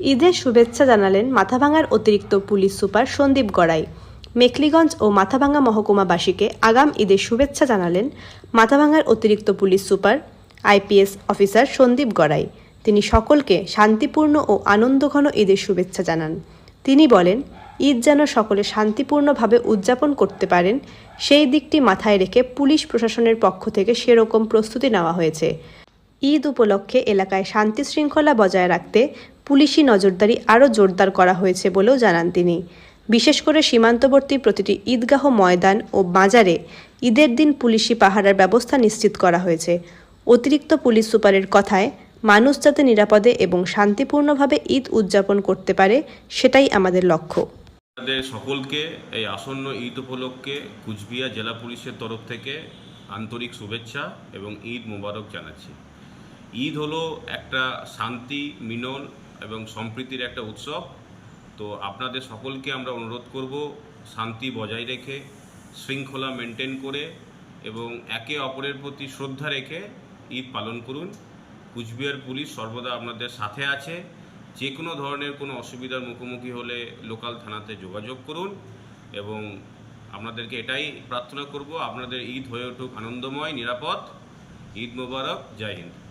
ঈদের শুভেচ্ছা জানালেন মাথাভাঙার অতিরিক্ত পুলিশ সুপার সন্দীপ গড়াই। মেখলিগঞ্জ ও মাথাভাঙা মহকুমাবাসীকে আগাম ঈদের শুভেচ্ছা জানালেন মাথাভাঙার অতিরিক্ত police super IPS officer Sandip Garai. তিনি সকলকে শান্তিপূর্ণ ও আনন্দঘন ঈদের শুভেচ্ছা জানান। তিনি বলেন, ঈদ যেন সকলে শান্তিপূর্ণভাবে উদযাপন করতে পারেন, সেই দিকটি মাথায় রেখে পুলিশ প্রশাসনের পক্ষ থেকে সেরকম প্রস্তুতি নেওয়া হয়েছে। ঈদ উপলক্ষে এলাকায় শান্তি শৃঙ্খলা বজায় রাখতে পুলিশি নজরদারি আরও জোরদার করা হয়েছে বলেও জানান তিনি। বিশেষ করে সীমান্তবর্তী প্রতিটি ঈদগাহ ময়দান ও বাজারে ঈদের দিন পুলিশি পাহারার ব্যবস্থা নিশ্চিত করা হয়েছে। অতিরিক্ত পুলিশ সুপারের কথায়, মানুষ যাতে নিরাপদে এবং শান্তিপূর্ণভাবে ঈদ উদযাপন করতে পারে, সেটাই আমাদের লক্ষ্য। আপনাদের সকলকে এই আসন্ন ঈদ উপলক্ষে কুচবিহার জেলা পুলিশের তরফ থেকে আন্তরিক শুভেচ্ছা এবং ঈদ মোবারক জানাচ্ছি। ঈদ হলো একটা শান্তি, মিলন এবং সম্প্রীতির একটা উৎসব। তো আপনাদের সকলকে আমরা অনুরোধ করব শান্তি বজায় রেখে, শৃঙ্খলা মেনটেন করে এবং একে অপরের প্রতি শ্রদ্ধা রেখে ঈদ পালন করুন। কুচবিহার পুলিশ সর্বদা আপনাদের সাথে আছে। যে কোনো ধরনের কোনো অসুবিধার মুখোমুখি হলে লোকাল থানাতে যোগাযোগ করুন এবং আপনাদেরকে এটাই প্রার্থনা করব, আপনাদের ঈদ হয়ে উঠুক আনন্দময়, নিরাপদ। ঈদ মোবারক, জয় হিন্দ।